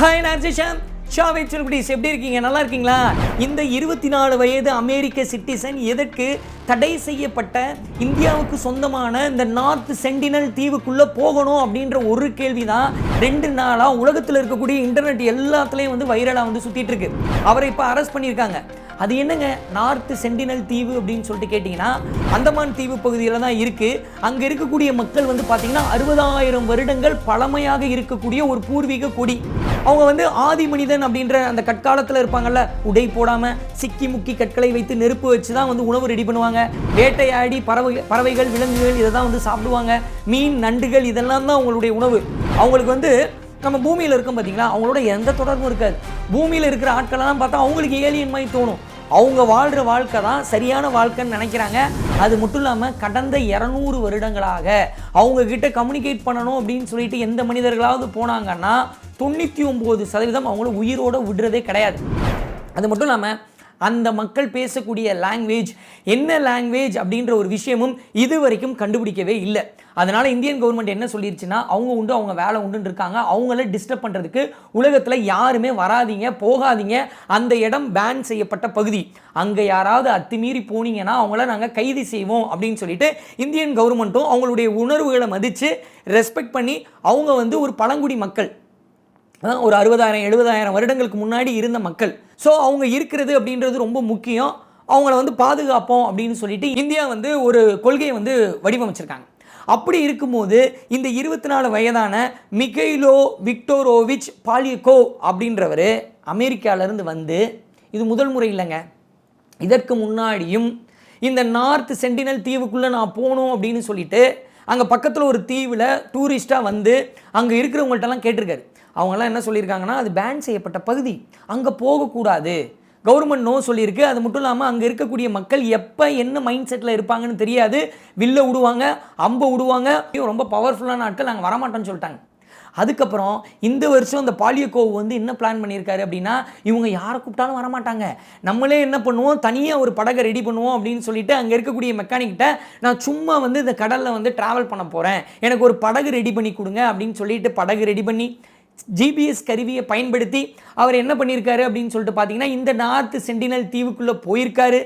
Hi நர்ஜிஷாம் ஷாவே சுல்குடிஸ் எப்படி இருக்கீங்க? நல்லா இருக்கீங்களா? இந்த இருபத்தி நாலு வயது அமெரிக்க சிட்டிசன் எதற்கு தடை செய்யப்பட்ட இந்தியாவுக்கு சொந்தமான இந்த நார்த் சென்டினல் தீவுக்குள்ளே போகணும் அப்படின்ற ஒரு கேள்வி தான் ரெண்டு நாளாக உலகத்தில் இருக்கக்கூடிய இன்டர்நெட் எல்லாத்துலேயும் வந்து வைரலாக வந்து சுற்றிட்டு இருக்கு. அவரை இப்போ அரெஸ்ட் பண்ணியிருக்காங்க. அது என்னங்க? நார்த் சென்டினல் தீவு அப்படின்னு சொல்லிட்டு கேட்டிங்கன்னா அந்தமான் தீவு பகுதியில் தான் இருக்குது அங்கே இருக்கக்கூடிய மக்கள் வந்து பார்த்திங்கன்னா அறுபதாயிரம் வருடங்கள் பழமையாக இருக்கக்கூடிய ஒரு பூர்வீக கொடி. அவங்க வந்து ஆதி மனிதன் அப்படின்ற அந்த கற்காலத்தில் இருப்பாங்கல்ல உடை போடாமல் சிக்கி முக்கி கற்களை வைத்து நெருப்பு வச்சு தான் வந்து உணவு ரெடி பண்ணுவாங்க. வேட்டையாடி பறவை பறவைகள் விலங்குகள் இதை தான் வந்து சாப்பிடுவாங்க. மீன் நண்டுகள் இதெல்லாம் தான் அவங்களுடைய உணவு. அவங்களுக்கு வந்து நம்ம பூமியில் இருக்கோம் பார்த்தீங்களா அவங்களோட எந்த தொடர்பும் இருக்காது. பூமியில் இருக்கிற ஆட்களெல்லாம் பார்த்தா அவங்களுக்கு ஏலியன் மாதிரி தோணும். அவங்க வாழ்கிற வாழ்க்கை தான் சரியான வாழ்க்கைன்னு நினைக்கிறாங்க. அது மட்டும் இல்லாமல் கடந்த இரநூறு வருடங்களாக அவங்கக்கிட்ட கம்யூனிகேட் பண்ணணும் அப்படின்னு சொல்லிட்டு எந்த மனிதர்களாவது போனாங்கன்னா தொண்ணூற்றி ஒம்பது சதவீதம் அவங்கள உயிரோட விடுறதே கிடையாது. அது மட்டும் இல்லாமல் அந்த மக்கள் பேசக்கூடிய லாங்குவேஜ் என்ன லாங்குவேஜ் அப்படின்ற ஒரு விஷயமும் இது வரைக்கும் கண்டுபிடிக்கவே இல்லை. அதனால் இந்தியன் கவர்மெண்ட் என்ன சொல்லிருச்சுன்னா அவங்க உண்டு அவங்க வேலை உண்டுன்னு இருக்காங்க. அவங்கள டிஸ்டர்ப் பண்ணுறதுக்கு உலகத்தில் யாருமே வராதீங்க போகாதீங்க. அந்த இடம் பேன் செய்யப்பட்ட பகுதி. அங்கே யாராவது அத்துமீறி போனீங்கன்னா அவங்கள நாங்கள் கைது செய்வோம் அப்படின்னு சொல்லிட்டு இந்தியன் கவர்மெண்ட்டும் அவங்களுடைய உணர்வுகளை மதித்து ரெஸ்பெக்ட் பண்ணி அவங்க வந்து ஒரு பழங்குடி மக்கள் ஒரு அறுபதாயிரம் எழுபதாயிரம் வருடங்களுக்கு முன்னாடி இருந்த மக்கள் ஸோ அவங்க இருக்கிறது அப்படின்றது ரொம்ப முக்கியம். அவங்கள வந்து பாதுகாப்போம் அப்படின்னு சொல்லிட்டு இந்தியா வந்து ஒரு கொள்கையை வந்து வடிவமைச்சிருக்காங்க. அப்படி இருக்கும்போது இந்த இருபத்தி நாலு வயதான மிகைலோ விக்டோரோவிச் பாலியகோ அப்படின்றவர் அமெரிக்காவிலேருந்து வந்து இது முதல் முறை இல்லைங்க. இதற்கு முன்னாடியும் இந்த நார்த் சென்டினல் தீவுக்குள்ளே நான் போகணும் அப்படின்னு சொல்லிட்டு அங்கே பக்கத்தில் ஒரு தீவில் டூரிஸ்ட்டாக வந்து அங்கே இருக்கிறவங்கள்ட்டலாம் கேட்டிருக்காரு. அவங்கெல்லாம் என்ன சொல்லியிருக்காங்கன்னா அது பேன் செய்யப்பட்ட பகுதி. அங்கே போகக்கூடாது. கவர்மெண்ட் நோ சொல்லியிருக்கு. அது மட்டும் இல்லாமல் அங்கே இருக்கக்கூடிய மக்கள் எப்போ என்ன மைண்ட் செட்டில் இருப்பாங்கன்னு தெரியாது. வில்ல விடுவாங்க அம்பை விடுவாங்க ரொம்ப பவர்ஃபுல்லான ஆட்கள் நாங்கள் வரமாட்டோம்னு சொல்லிட்டாங்க. அதுக்கப்புறம் இந்த வருஷம் இந்த பாலியக்கோவு வந்து என்ன பிளான் பண்ணியிருக்காரு அப்படின்னா இவங்க யாரை கூப்பிட்டாலும் வரமாட்டாங்க. நம்மளே என்ன பண்ணுவோம்? தனியாக ஒரு படகை ரெடி பண்ணுவோம் அப்படின்னு சொல்லிட்டு அங்கே இருக்கக்கூடிய மெக்கானிக்கிட்ட நான் சும்மா வந்து இந்த கடலில் வந்து ட்ராவல் பண்ண போகிறேன் எனக்கு ஒரு படகு ரெடி பண்ணி கொடுங்க அப்படின்னு சொல்லிட்டு படகு ரெடி பண்ணி ஜிபிஎஸ் கருவியை பயன்படுத்தி அவர் என்ன பண்ணியிருக்காரு அப்படின்னு சொல்லிட்டு பார்த்தீங்கன்னா இந்த நார்த் சென்டினல் தீவுக்குள்ளே போயிருக்காரு.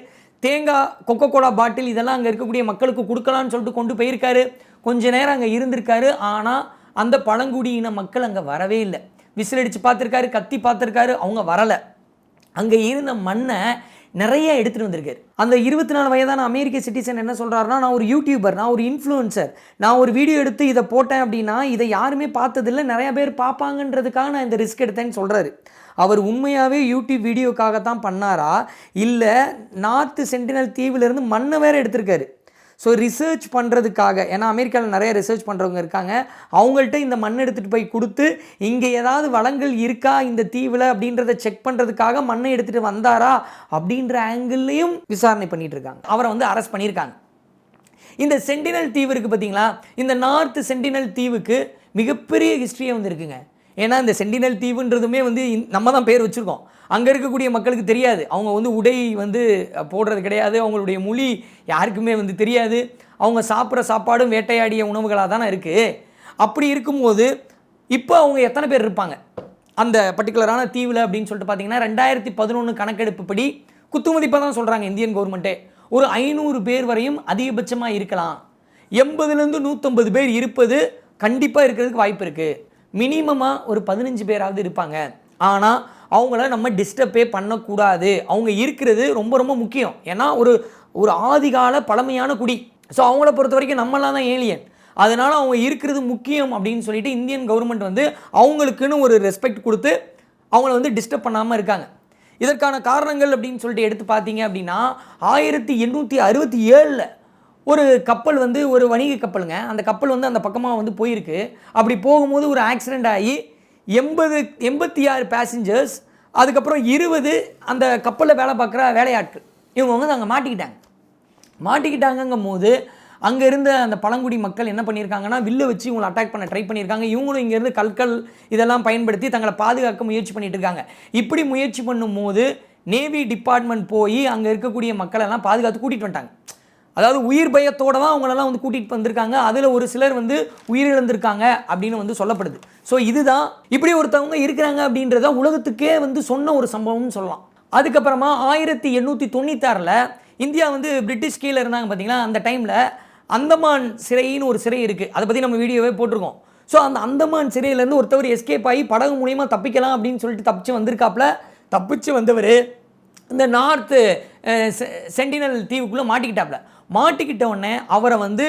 தேங்காய் கொக்கோ கோலா பாட்டில் இதெல்லாம் அங்கே இருக்கக்கூடிய மக்களுக்கு கொடுக்கலான்னு சொல்லிட்டு கொண்டு போயிருக்காரு. கொஞ்ச நேரம் அங்கே இருந்திருக்காரு. ஆனால் அந்த பழங்குடியின மக்கள் அங்கே வரவே இல்லை. விசிலடிச்சு பார்த்துருக்காரு கத்தி பார்த்துருக்காரு அவங்க வரலை. அங்கே இருந்த மண்ணை நிறைய எடுத்துகிட்டு வந்திருக்காரு. அந்த இருபத்தி நாலு வயதான அமெரிக்க சிட்டிசன் என்ன சொல்கிறாருன்னா நான் ஒரு யூடியூபர் நான் ஒரு இன்ஃப்ளூயன்சர் நான் ஒரு வீடியோ எடுத்து இதை போட்டேன் அப்படின்னா இதை யாருமே பார்த்ததில்ல நிறையா பேர் பார்ப்பாங்கன்றதுக்காக நான் இந்த ரிஸ்க் எடுத்தேன்னு சொல்கிறாரு அவர் உண்மையாகவே யூடியூப் வீடியோக்காக தான் பண்ணாரா? இல்லை நார்த்து சென்டினல் தீவிலிருந்து மண்ணை வேற எடுத்திருக்காரு. ஸோ ரிசர்ச் பண்ணுறதுக்காக ஏன்னா அமெரிக்காவில் நிறைய ரிசர்ச் பண்ணுறவங்க இருக்காங்க. அவங்கள்ட்ட இந்த மண் எடுத்துகிட்டு போய் கொடுத்து இங்கே ஏதாவது வளங்கள் இருக்கா இந்த தீவில் அப்படின்றத செக் பண்ணுறதுக்காக மண்ணை எடுத்துகிட்டு வந்தாரா அப்படின்ற ஆங்கிள்லையும் விசாரணை பண்ணிகிட்டு இருக்காங்க. அவரை வந்து அரெஸ்ட் பண்ணியிருக்காங்க. இந்த சென்டினல் தீவு இருக்குது பார்த்தீங்களா இந்த நார்த் சென்டினல் தீவுக்கு மிகப்பெரிய ஹிஸ்ட்ரியே வந்து இருக்குங்க. ஏன்னா இந்த சென்டினல் தீவுன்றதுமே வந்து நம்ம தான் பேர் வச்சுருக்கோம். அங்கே இருக்கக்கூடிய மக்களுக்கு தெரியாது. அவங்க வந்து உடை வந்து போடுறது கிடையாது. அவங்களுடைய மொழி யாருக்குமே வந்து தெரியாது. அவங்க சாப்பிட்ற சாப்பாடும் வேட்டையாடிய உணவுகளாக தானே இருக்குது அப்படி இருக்கும்போது இப்போ அவங்க எத்தனை பேர் இருப்பாங்க? அந்த பர்டிகுலரான தீவில் அப்படின்னு சொல்லிட்டு பார்த்தீங்கன்னா ரெண்டாயிரத்தி பதினொன்று கணக்கெடுப்புப்படி குத்துமதிப்பாக தான் சொல்கிறாங்க இந்தியன் கவர்மெண்ட்டே ஒரு ஐநூறு பேர் வரையும் அதிகபட்சமாக இருக்கலாம். எண்பதுலேருந்து நூற்றம்பது பேர் இருப்பது கண்டிப்பாக இருக்கிறதுக்கு வாய்ப்பு இருக்குது மினிமமாக ஒரு பதினஞ்சு பேராவது இருப்பாங்க. ஆனால் அவங்கள நம்ம டிஸ்டர்பே பண்ணக்கூடாது. அவங்க இருக்கிறது ரொம்ப ரொம்ப முக்கியம். ஏன்னா ஒரு ஒரு ஆதிகால பழமையான குடி. ஸோ அவங்கள பொறுத்த வரைக்கும் நம்மளாம் தான் ஏலியன் அதனால் அவங்க இருக்கிறது முக்கியம் அப்படின்னு சொல்லிட்டு இந்தியன் கவர்மெண்ட் வந்து அவங்களுக்குன்னு ஒரு ரெஸ்பெக்ட் கொடுத்து அவங்கள வந்து டிஸ்டர்ப் பண்ணாமல் இருக்காங்க. இதற்கான காரணங்கள் அப்படின்னு சொல்லிட்டு எடுத்து பார்த்தீங்க அப்படின்னா ஆயிரத்தி எண்ணூற்றி அறுபத்தி ஏழில் ஒரு கப்பல் வந்து ஒரு வணிக கப்பலுங்க. அந்த கப்பல் வந்து அந்த பக்கமாக வந்து போயிருக்கு. அப்படி போகும்போது ஒரு ஆக்சிடெண்ட் ஆகி எண்பது எண்பத்தி ஆறு பேசஞ்சர்ஸ் அதுக்கப்புறம் இருபது அந்த கப்பலில் வேலை பார்க்குற வேலையாட்கள். இவங்க வந்து அங்கே மாட்டிக்கிட்டாங்க. மாட்டிக்கிட்டாங்கங்கும் போது அங்கே இருந்த அந்த பழங்குடி மக்கள் என்ன பண்ணியிருக்காங்கன்னா வில்ல வச்சு இவங்களை அட்டாக் பண்ண ட்ரை பண்ணியிருக்காங்க. இவங்களும் இங்கேருந்து கற்கள் இதெல்லாம் பயன்படுத்தி தங்களை பாதுகாக்க முயற்சி பண்ணிகிட்டு இருக்காங்க. இப்படி முயற்சி பண்ணும்போது நேவி டிபார்ட்மெண்ட் போய் அங்கே இருக்கக்கூடிய மக்களெல்லாம் பாதுகாத்து கூட்டிகிட்டு வந்துட்டாங்க. அதாவது உயிர் பயத்தோட தான் அவங்களெல்லாம் வந்து கூட்டிகிட்டு வந்திருக்காங்க. அதில் ஒரு சிலர் வந்து உயிரிழந்திருக்காங்க அப்படின்னு வந்து சொல்லப்படுது. ஸோ இதுதான் இப்படி ஒருத்தவங்க இருக்கிறாங்க அப்படின்றத உலகத்துக்கே வந்து சொன்ன ஒரு சம்பவம்னு சொல்லலாம். அதுக்கப்புறமா ஆயிரத்தி எண்ணூற்றி தொண்ணூத்தாறில் இந்தியா வந்து பிரிட்டிஷ் கீழே இருந்தாங்க பார்த்தீங்கன்னா அந்த டைமில் அந்தமான் சிறைன்னு ஒரு சிறை இருக்குது அதை பற்றி நம்ம வீடியோவே போட்டிருக்கோம். ஸோ அந்த அந்தமான் சிறையிலேருந்து ஒருத்தவர் எஸ்கேப் ஆகி படகு மூலியமாக தப்பிக்கலாம் அப்படின்னு சொல்லிட்டு தப்பிச்சு வந்திருக்காப்புல. தப்பிச்சு வந்தவர் இந்த நார்த்து சென்டினல் தீவுக்குள்ளே மாட்டிக்கிட்டாப்புல. மாட்டிக்கிட்ட உடனே அவரை வந்து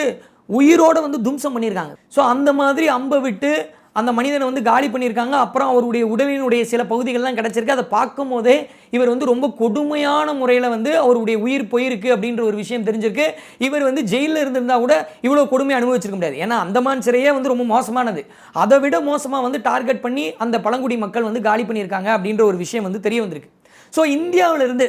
உயிரோட வந்து தும்சம் பண்ணியிருக்காங்க. ஸோ அந்த மாதிரி அம்பை விட்டு அந்த மனிதனை வந்து காலி பண்ணியிருக்காங்க. அப்புறம் அவருடைய உடலினுடைய சில பகுதிகள்லாம் கிடச்சிருக்கு. அதை பார்க்கும் போதே இவர் வந்து ரொம்ப கொடுமையான முறையில் வந்து அவருடைய உயிர் போயிருக்கு அப்படின்ற ஒரு விஷயம் தெரிஞ்சிருக்கு. இவர் வந்து ஜெயிலில் இருந்திருந்தால் கூட இவ்வளோ கொடுமை அனுபவிச்சிருக்க முடியாது. ஏன்னா அந்தமான் சிறையே வந்து ரொம்ப மோசமானது. அதை விட மோசமாக வந்து டார்கெட் பண்ணி அந்த பழங்குடி மக்கள் வந்து காலி பண்ணியிருக்காங்க அப்படின்ற ஒரு விஷயம் வந்து தெரிய வந்திருக்கு. ஸோ இந்தியாவிலிருந்து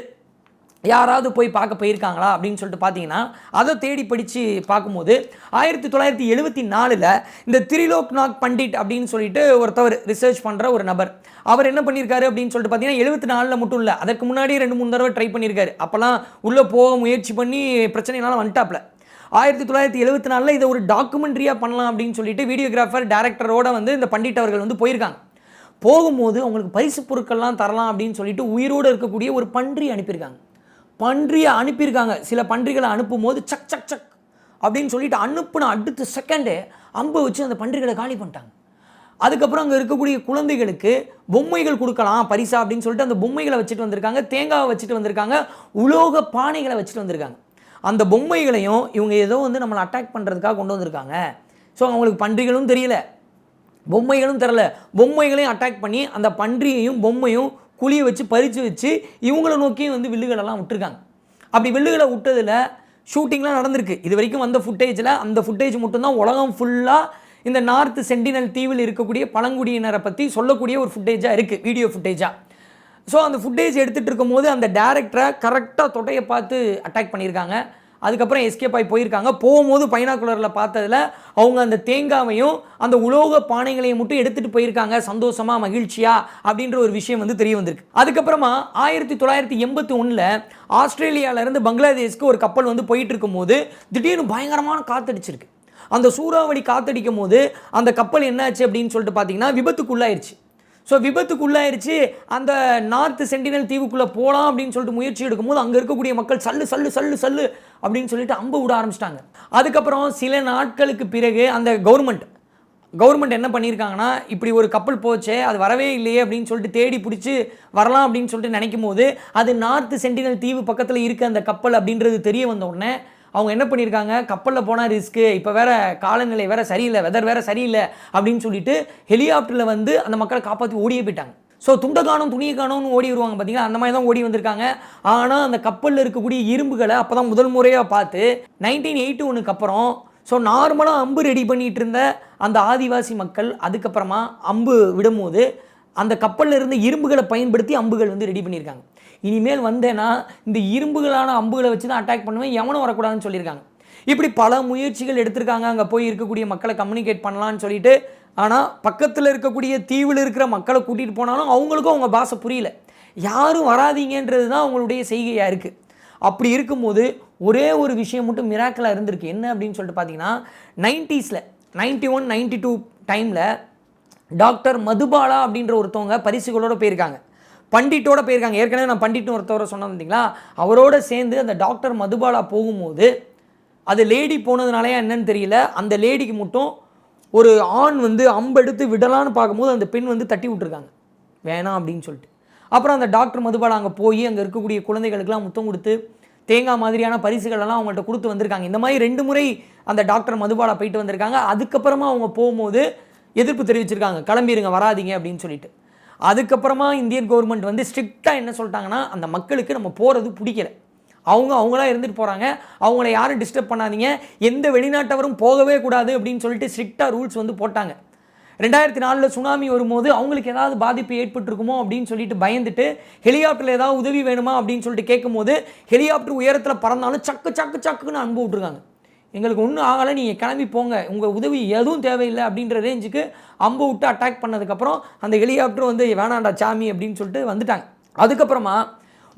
யாராவது போய் பார்க்க போயிருக்காங்களா அப்படின்னு சொல்லிட்டு பார்த்தீங்கன்னா அதை தேடி படித்து பார்க்கும்போது ஆயிரத்தி தொள்ளாயிரத்தி எழுபத்தி நாலில் இந்த திரிலோக்நாத் பண்டிட் அப்படின்னு சொல்லிட்டு ஒருத்தவர் ரிசர்ச் பண்ணுற ஒரு நபர். அவர் என்ன பண்ணியிருக்காரு அப்படின்னு சொல்லிட்டு பார்த்தீங்கன்னா எழுபத்தி நாலில் மட்டும் இல்லை அதற்கு முன்னாடி ரெண்டு மூணு தடவை ட்ரை பண்ணியிருக்காரு. அப்போல்லாம் உள்ளே போக முயற்சி பண்ணி பிரச்சனைனால வந்துட்டாப்ல ஆயிரத்தி தொள்ளாயிரத்தி எழுபத்தி நாலில் இதை ஒரு டாக்குமெண்ட்ரியாக பண்ணலாம் அப்படின்னு சொல்லிட்டு வீடியோகிராஃபர் டேரக்டரோட வந்து இந்த பண்டிட் அவர்கள் வந்து போயிருக்காங்க. போகும்போது அவங்களுக்கு பரிசு பொருட்கள்லாம் தரலாம் அப்படின்னு சொல்லிட்டு உயிரோடு இருக்கக்கூடிய ஒரு பன்றி அனுப்பியிருக்காங்க. பன்றியை அனுப்பியிருக்காங்க. சில பன்றிகளை அனுப்பும் போது சக் சக் சக் அப்படின்னு சொல்லிட்டு அனுப்புன அடுத்த செகண்டே அம்பை வச்சு அந்த பன்றிகளை காலி பண்ணிட்டாங்க. அதுக்கப்புறம் அங்கே இருக்கக்கூடிய குழந்தைகளுக்கு பொம்மைகள் கொடுக்கலாம் பரிசா அப்படின்னு சொல்லிட்டு அந்த பொம்மைகளை வச்சுட்டு வந்திருக்காங்க. தேங்காவை வச்சுட்டு வந்திருக்காங்க. உலோக பானைகளை வச்சுட்டு வந்திருக்காங்க. அந்த பொம்மைகளையும் இவங்க ஏதோ வந்து நம்மளை அட்டாக் பண்ணுறதுக்காக கொண்டு வந்திருக்காங்க. ஸோ அவங்களுக்கு பன்றிகளும் தெரியல. பொம்மைகளும் தெரில பொம்மைகளையும் அட்டாக் பண்ணி அந்த பன்றியையும் பொம்மையும் குழியை வச்சு பறித்து வச்சு இவங்களை நோக்கியும் வந்து வில்லுகளெல்லாம் விட்டுருக்காங்க. அப்படி வில்லுகளை விட்டதில் ஷூட்டிங்லாம் நடந்திருக்கு. இது வரைக்கும் வந்த ஃபுட்டேஜில் அந்த ஃபுட்டேஜ் மட்டும்தான் உலகம் ஃபுல்லாக இந்த நார்த் சென்டினல் தீவில் இருக்கக்கூடிய பழங்குடியினரை பற்றி சொல்லக்கூடிய ஒரு ஃபுட்டேஜாக இருக்குது வீடியோ ஃபுட்டேஜாக ஸோ அந்த ஃபுட்டேஜ் எடுத்துகிட்டு இருக்கும்போது அந்த டேரக்டரை கரெக்டாக தொட்டையை பார்த்து அட்டாக் பண்ணியிருக்காங்க. அதுக்கப்புறம் எஸ்கேப் ஆகி போயிருக்காங்க. போகும்போது பைனாக்குலரில் பார்த்ததில் அவங்க அந்த தேங்காவையும் அந்த உலோக பானைகளையும் மட்டும் எடுத்துகிட்டு போயிருக்காங்க. சந்தோஷமாக மகிழ்ச்சியாக அப்படின்ற ஒரு விஷயம் வந்து தெரிய வந்திருக்கு. அதுக்கப்புறமா ஆயிரத்தி தொள்ளாயிரத்தி எண்பத்தி ஒன்றில் ஆஸ்திரேலியாவிலேருந்து பங்களாதேஷ்க்கு ஒரு கப்பல் வந்து போயிட்டு இருக்கும்போது திடீர்னு பயங்கரமான காத்தடிச்சிருக்கு. அந்த சூறாவளி காத்தடிக்கும் போது அந்த கப்பல் என்னாச்சு அப்படின்னு சொல்லிட்டு பார்த்தீங்கன்னா விபத்துக்குள்ளாயிருச்சு. ஸோ விபத்துக்குள்ளாயிருச்சு. அந்த நார்த் சென்டினல் தீவுக்குள்ளே போகலாம் அப்படின்னு சொல்லிட்டு முயற்சி எடுக்கும்போது அங்கே இருக்கக்கூடிய மக்கள் சல்லு சல்லு சல்லு சல்லு அப்படின்னு சொல்லிட்டு அம்பு விட ஆரம்பிச்சிட்டாங்க. அதுக்கப்புறம் சில நாட்களுக்கு பிறகு அந்த கவர்மெண்ட் கவர்மெண்ட் என்ன பண்ணியிருக்காங்கன்னா இப்படி ஒரு கப்பல் போச்சே அது வரவே இல்லையே அப்படின்னு சொல்லிட்டு தேடி பிடிச்சி வரலாம் அப்படின்னு சொல்லிட்டு நினைக்கும் போது அது நார்த் சென்டினல் தீவு பக்கத்தில் இருக்க அந்த கப்பல் அப்படின்றது தெரிய வந்த உடனே அவங்க என்ன பண்ணியிருக்காங்க கப்பலில் போனால் ரிஸ்க்கு இப்போ வேற காலநிலை வேற சரியில்லை வெதர் வேற சரியில்லை அப்படின்னு சொல்லிட்டு ஹெலிகாப்டரில் வந்து அந்த மக்களை காப்பாற்றி ஓடியே போயிட்டாங்க. ஸோ துண்டை காணும் துணியை காணும்னு ஓடி வருவாங்க பார்த்தீங்களா அந்த மாதிரி தான் ஓடி வந்திருக்காங்க. ஆனால் அந்த கப்பலில் இருக்கக்கூடிய இரும்புகளை அப்போ தான் முதல் முறையாக பார்த்து நைன்டீன் எயிட்டி ஒன்றுக்கு அப்புறம் ஸோ நார்மலாக அம்பு ரெடி பண்ணிகிட்டு இருந்த அந்த ஆதிவாசி மக்கள் அதுக்கப்புறமா அம்பு விடும்போது அந்த கப்பலில் இருந்த இரும்புகளை பயன்படுத்தி அம்புகள் வந்து ரெடி பண்ணியிருக்காங்க. இனிமேல் வந்தேன்னா இந்த இரும்புகளான அம்புகளை வச்சு தான் அட்டாக் பண்ணுவேன் எவனும் வரக்கூடாதுன்னு சொல்லியிருக்காங்க. இப்படி பல முயற்சிகள் எடுத்திருக்காங்க. அங்கே போய் இருக்கக்கூடிய மக்களை கம்யூனிகேட் பண்ணலான்னு சொல்லிட்டு ஆனால் பக்கத்தில் இருக்கக்கூடிய தீவில் இருக்கிற மக்களை கூட்டிகிட்டு போனாலும் அவங்களுக்கும் அவங்க பாசை புரியல. யாரும் வராதீங்கன்றது தான் அவங்களுடைய செய்கையாக இருக்குது அப்படி இருக்கும்போது ஒரே ஒரு விஷயம் மட்டும் மிராக்கலாக இருந்திருக்கு. என்ன அப்படின்னு சொல்லிட்டு பார்த்தீங்கன்னா நைன்ட்டீஸில் நைன்ட்டி ஒன் நைன்ட்டி டூ டைமில் டாக்டர் மதுபாலா அப்படின்ற ஒருத்தவங்க பரிசுகளோடு போயிருக்காங்க. பண்டிட்டோட போயிருக்காங்க. ஏற்கனவே நான் பண்டிட்னு ஒருத்தவரை சொன்னேன் பார்த்தீங்களா அவரோட சேர்ந்து அந்த டாக்டர் மதுபாலா போகும்போது அது லேடி போனதுனாலே என்னன்னு தெரியல. அந்த லேடிக்கு மட்டும் ஒரு ஆண் வந்து அம்பெடுத்து விடலான்னு பார்க்கும்போது அந்த பெண் வந்து தட்டி விட்டுருக்காங்க. வேணாம் அப்படின்னு சொல்லிட்டு. அப்புறம் அந்த டாக்டர் மதுபாலா அங்கே போய் அங்கே இருக்கக்கூடிய குழந்தைகளுக்கெல்லாம் முத்தம் கொடுத்து தேங்காய் மாதிரியான பரிசுகளெல்லாம் அவங்கள்ட்ட கொடுத்து வந்திருக்காங்க. இந்த மாதிரி ரெண்டு முறை அந்த டாக்டர் மதுபாலா போயிட்டு வந்திருக்காங்க. அதுக்கப்புறமா அவங்க போகும்போது எதிர்ப்பு தெரிவிச்சிருக்காங்க. கிளம்பிடுங்க வராதீங்க அப்படின்னு சொல்லிட்டு. அதுக்கப்புறமா இந்தியன் கவர்மெண்ட் வந்து ஸ்ட்ரிக்டாக என்ன சொல்லிட்டாங்கன்னா அந்த மக்களுக்கு நம்ம போகிறது பிடிக்கல. அவங்க அவங்களா இருந்துட்டு போகிறாங்க அவங்கள யாரும் டிஸ்டர்ப் பண்ணாதீங்க. எந்த வெளிநாட்டவரும் போகவே கூடாது அப்படின்னு சொல்லிட்டு ஸ்ட்ரிக்டாக ரூல்ஸ் வந்து போட்டாங்க. ரெண்டாயிரத்தி நாலில் சுனாமி வரும்போது அவங்களுக்கு ஏதாவது பாதிப்பு ஏற்பட்டிருக்குமோ அப்படின்னு சொல்லிட்டு பயந்துட்டு ஹெலிகாப்டரில் ஏதாவது உதவி வேணுமா அப்படின்னு சொல்லிட்டு கேட்கும்போது ஹெலிகாப்டர் உயரத்தில் பறந்தாலும் சக்கு சக்கு சக்குன்னு அனுப்பி விட்ருக்காங்க எங்களுக்கு ஒன்றும் ஆகலை நீங்கள் கிளம்பி போங்க. உங்கள் உதவி எதுவும் தேவையில்லை அப்படின்ற ரேஞ்சுக்கு அம்பு விட்டு அட்டாக் பண்ணதுக்கப்புறம் அந்த ஹெலிகாப்டர் வந்து வேணாண்டா சாமி அப்படின்னு சொல்லிட்டு வந்துட்டாங்க. அதுக்கப்புறமா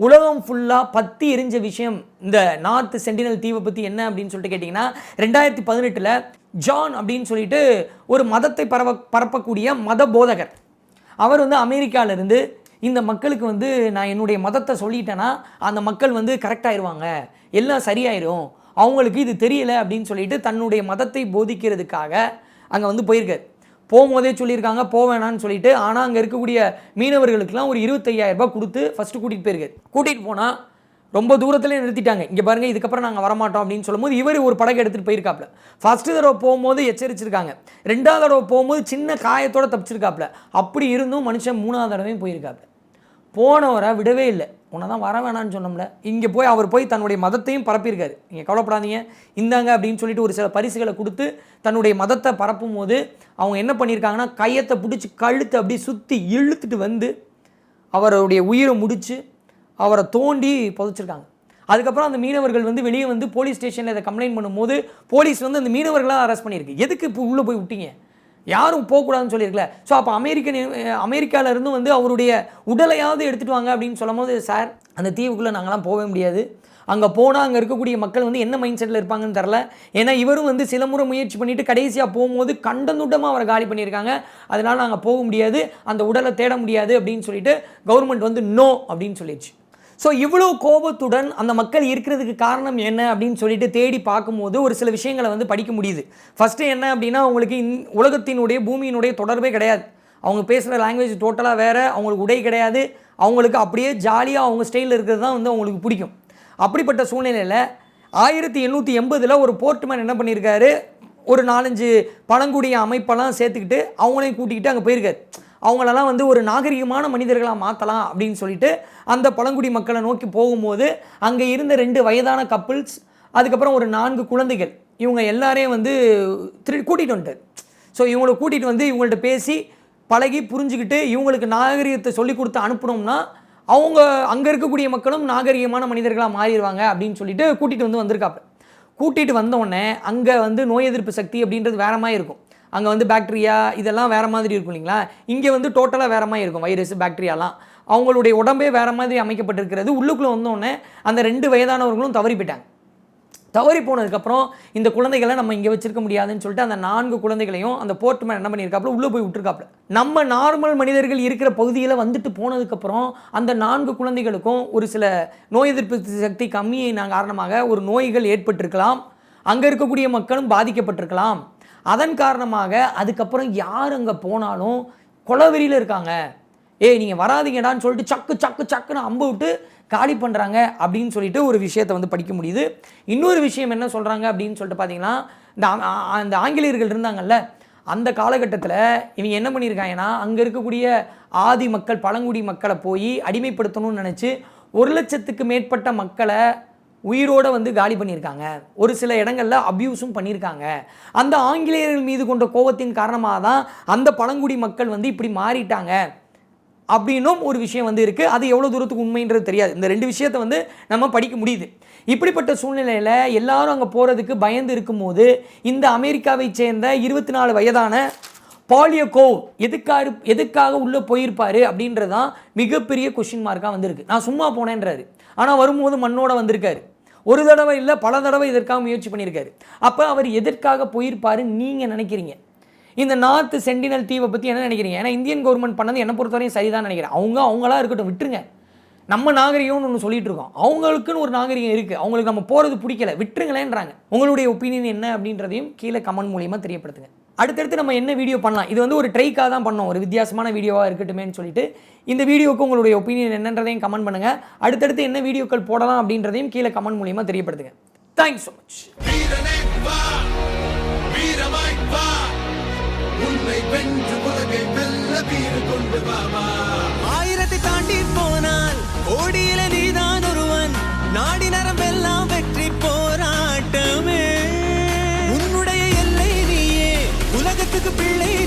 உலகம் ஃபுல்லாக பற்றி எரிஞ்ச விஷயம் இந்த நார்த் சென்டினல் தீவை பற்றி என்ன அப்படின்னு சொல்லிட்டு கேட்டிங்கன்னா ரெண்டாயிரத்தி பதினெட்டில் ஜான் அப்படின்னு சொல்லிட்டு ஒரு மதத்தை பரவ பரப்பக்கூடிய மத போதகர். அவர் வந்து அமெரிக்காவிலேருந்து இந்த மக்களுக்கு வந்து நான் என்னுடைய மதத்தை சொல்லிட்டேன்னா அந்த மக்கள் வந்து கரெக்டாயிருவாங்க எல்லாம் சரியாயிரும். அவங்களுக்கு இது தெரியல அப்படின்னு சொல்லிட்டு தன்னுடைய மதத்தை போதிக்கிறதுக்காக அங்கே வந்து போயிருக்காரு. போகும்போதே சொல்லியிருக்காங்க போவேணான்னு சொல்லிட்டு. ஆனால் அங்கே இருக்கக்கூடிய மீனவர்களுக்கெல்லாம் ஒரு 25000 ரூபாய் கொடுத்து ஃபஸ்ட்டு கூட்டிகிட்டு போயிருக்கு கூட்டிகிட்டு போனால் ரொம்ப தூரத்துலேயே நிறுத்திட்டாங்க. இங்கே பாருங்கள் இதுக்கப்புறம் நாங்கள் வரமாட்டோம் அப்படின்னு சொல்லும்போது இவர் ஒரு படகு எடுத்துகிட்டு போயிருக்காப்ல ஃபஸ்ட்டு தடவை போகும்போது எச்சரிச்சிருக்காங்க. ரெண்டாவது தடவை போகும்போது சின்ன காயத்தோட தப்பிச்சிருக்காப்ல அப்படி இருந்தும் மனுஷன் மூணாவது தடவையும் போயிருக்காப்ல போனவரை விடவே இல்லை. உன்னை தான் வர வேணாம்னு சொன்னோம்ல இங்கே போய் அவர் போய் தன்னுடைய மதத்தையும் பரப்பியிருக்காரு. நீங்கள் கவலைப்படாதீங்க. இந்தாங்க அப்படின்னு சொல்லிட்டு ஒரு சில பரிசுகளை கொடுத்து தன்னுடைய மதத்தை பரப்பும் போது அவங்க என்ன பண்ணியிருக்காங்கன்னா கையத்தை பிடிச்சி கழுத்தை அப்படியே சுற்றி இழுத்துட்டு வந்து அவருடைய உயிரை முடித்து அவரை தோண்டி புதைச்சிருக்காங்க. அதுக்கப்புறம் அந்த மீனவர்கள் வந்து வெளியே வந்து போலீஸ் ஸ்டேஷனில் இதை கம்ப்ளைண்ட் பண்ணும்போது போலீஸ் வந்து அந்த மீனவர்களாக அரெஸ்ட் பண்ணியிருக்கு. எதுக்கு இப்போ உள்ளே போய் விட்டீங்க? யாரும் போகக்கூடாதுன்னு சொல்லியிருக்கல. ஸோ அப்போ அமெரிக்க அமெரிக்காவிலேருந்து வந்து அவருடைய உடலையாவது எடுத்துகிட்டு வாங்க அப்படின்னு சொல்லும்போது சார் அந்த தீவுக்குள்ளே நாங்களாம் போகவே முடியாது. அங்கே போனால் அங்கே இருக்கக்கூடிய மக்கள் வந்து என்ன மைண்ட் செட்டில் இருப்பாங்கன்னு தெரில ஏன்னா இவரும் வந்து சில முறை முயற்சி பண்ணிவிட்டு கடைசியாக போகும்போது கண்டந்துட்டமாக அவரை காலி பண்ணியிருக்காங்க. அதனால் நாங்கள் போக முடியாது. அந்த உடலை தேட முடியாது அப்படின்னு சொல்லிட்டு கவர்மெண்ட் வந்து நோ அப்படின்னு சொல்லிடுச்சு. ஸோ இவ்வளோ கோபத்துடன் அந்த மக்கள் இருக்கிறதுக்கு காரணம் என்ன அப்படின்னு சொல்லிட்டு தேடி பார்க்கும்போது ஒரு சில விஷயங்களை வந்து படிக்க முடியுது. ஃபஸ்ட்டு என்ன அப்படின்னா அவங்களுக்கு இந் உலகத்தினுடைய பூமியினுடைய தொடர்பே கிடையாது. அவங்க பேசுகிற லாங்குவேஜ் டோட்டலாக வேறு அவங்களுக்கு உடை கிடையாது. அவங்களுக்கு அப்படியே ஜாலியாக அவங்க ஸ்டைலில் இருக்கிறது தான் வந்து அவங்களுக்கு பிடிக்கும். அப்படிப்பட்ட சூழ்நிலையில் ஆயிரத்தி எண்ணூற்றி எண்பதில் ஒரு போர்ட்மேன் என்ன பண்ணியிருக்காரு? ஒரு நாலஞ்சு பழங்குடிய அமைப்பெல்லாம் சேர்த்துக்கிட்டு அவங்களையும் கூட்டிக்கிட்டு அங்கே போயிருக்காரு. அவங்களெல்லாம் வந்து ஒரு நாகரிகமான மனிதர்களாக மாற்றலாம் அப்படின்னு சொல்லிட்டு அந்த பழங்குடி மக்களை நோக்கி போகும்போது அங்கே இருந்த ரெண்டு வயதான கப்பிள்ஸ் அதுக்கப்புறம் ஒரு நான்கு குழந்தைகள். இவங்க எல்லாரையும் வந்து திரு கூட்டிகிட்டு வந்துட்டார் ஸோ இவங்களை கூட்டிகிட்டு வந்து இவங்கள்ட்ட பேசி பழகி புரிஞ்சுக்கிட்டு இவங்களுக்கு நாகரிகத்தை சொல்லி கொடுத்து அனுப்பினோம்னா அவங்க அங்கே இருக்கக்கூடிய மக்களும் நாகரிகமான மனிதர்களாக மாறிடுவாங்க அப்படின்னு சொல்லிட்டு கூட்டிகிட்டு வந்து வந்திருக்காப்பு கூட்டிகிட்டு வந்தோடனே அங்கே வந்து நோய் எதிர்ப்பு சக்தி அப்படின்றது வேற மாதிரி இருக்கும். அங்கே வந்து பாக்டீரியா இதெல்லாம் வேறு மாதிரி இருக்கும் இல்லைங்களா? இங்கே வந்து டோட்டலாக வேற மாதிரி இருக்கும் வைரஸ் பாக்டீரியாலாம் அவங்களுடைய உடம்பே வேறு மாதிரி அமைக்கப்பட்டிருக்கிறது. உள்ளுக்குள்ளே வந்தோடனே அந்த ரெண்டு வயதானவர்களும் தவறி போயிட்டாங்க தவறி போனதுக்கப்புறம் இந்த குழந்தைகளை நம்ம இங்கே வச்சிருக்க முடியாதுன்னு சொல்லிட்டு அந்த நான்கு குழந்தைகளையும் அந்த போர்ட்மேன் என்ன பண்ணியிருக்காப்புல? உள்ளே போய் விட்டுருக்காப்புல. நம்ம நார்மல் மனிதர்கள் இருக்கிற பகுதியில் வந்துட்டு போனதுக்கப்புறம் அந்த நான்கு குழந்தைகளுக்கும் ஒரு சில நோய் எதிர்ப்பு சக்தி கம்மியின் காரணமாக ஒரு நோய்கள் ஏற்பட்டிருக்கலாம். அங்கே இருக்கக்கூடிய மக்களும் பாதிக்கப்பட்டிருக்கலாம். அதன் காரணமாக அதுக்கப்புறம் யார் அங்கே போனாலும் கொலவெறியில் இருக்காங்க. ஏய் நீங்கள் வராதீங்கடான்னு சொல்லிட்டு சக்கு சக்கு சக்குன்னு அம்பு விட்டு காலி பண்ணுறாங்க அப்படின்னு சொல்லிட்டு ஒரு விஷயத்தை வந்து படிக்க முடியுது. இன்னொரு விஷயம் என்ன சொல்கிறாங்க அப்படின்னு சொல்லிட்டு பார்த்தீங்கன்னா இந்த அந்த ஆங்கிலேயர்கள் இருந்தாங்கல்ல அந்த காலகட்டத்தில் இவங்க என்ன பண்ணியிருக்காங்கன்னா அங்கே இருக்கக்கூடிய ஆதி மக்கள் பழங்குடி மக்களை போய் அடிமைப்படுத்தணும்னு நினச்சி ஒரு லட்சத்துக்கு மேற்பட்ட மக்களை உயிரோட வந்து காலி பண்ணியிருக்காங்க. ஒரு சில இடங்களில் அப்யூஸும் பண்ணியிருக்காங்க. அந்த ஆங்கிலேயர்கள் மீது கொண்ட கோபத்தின் காரணமாக தான் அந்த பழங்குடி மக்கள் வந்து இப்படி மாறிட்டாங்க. அப்படின்னும் ஒரு விஷயம் வந்து இருக்குது அது எவ்வளோ தூரத்துக்கு உண்மைன்றது தெரியாது. இந்த ரெண்டு விஷயத்தை வந்து நம்ம படிக்க முடியுது. இப்படிப்பட்ட சூழ்நிலையில் எல்லாரும் அங்கே போகிறதுக்கு பயந்து இருக்கும்போது இந்த அமெரிக்காவை சேர்ந்த இருபத்தி நாலு வயதான பாலியோகோவ் எதுக்காரு எதுக்காக உள்ளே போயிருப்பாரு அப்படின்றது தான் மிகப்பெரிய கொஷின் மார்க்காக வந்திருக்கு. நான் சும்மா போனேன்றாரு. ஆனால் வரும்போது மண்ணோட வந்திருக்காரு. ஒரு தடவை இல்லை பல தடவை இதற்காக முயற்சி பண்ணியிருக்காரு. அப்போ அவர் எதற்காக போயிருப்பாருன்னு நீங்கள் நினைக்கிறீங்க? இந்த நார்த் சென்டினல் தீவை பற்றி என்ன நினைக்கிறீங்க? ஏன்னா இந்தியன் கவர்மெண்ட் பண்ணது என்னை பொறுத்தவரையும் சரிதான் நினைக்கிறேன். அவங்க அவங்களா இருக்கட்டும் விட்டுருங்க. நம்ம நாகரிகம்னு ஒன்று சொல்லிட்டு இருக்கோம். அவங்களுக்குன்னு ஒரு நாகரிகம் இருக்குது அவங்களுக்கு நம்ம போகிறது பிடிக்கல விட்டுருங்களேன்றாங்க. உங்களுடைய ஒப்பீனியன் என்ன அப்படின்றதையும் கீழே கமெண்ட் மூலியமாக தெரியப்படுத்துங்க. அடுத்தடுத்து நம்ம என்ன வீடியோ பண்ணலாம்? இது வந்து ஒரு ட்ரைக்காக தான் பண்ணோம். ஒரு வித்தியாசமான வீடியோவாக இருக்கட்டுமேன்னு சொல்லிட்டு. இந்த வீடியோக்கு உங்களுடைய ஒப்பீனியன் என்னன்றதையும் கமெண்ட் பண்ணுங்கள் அடுத்தடுத்து என்ன வீடியோக்கள் போடலாம் அப்படின்றதையும் கீழே கமெண்ட் மூலியமாக தெரியப்படுத்துங்க. தேங்க்ஸ் ஸோ மச் உன்னை வென்று உலகை வெல்ல கொண்டு ஆயிரத்தை தாண்டி போனால் கோடியில நீதான் ஒருவன். நாடி நரம்பெல்லாம் உலகத்துக்கு பிள்ளை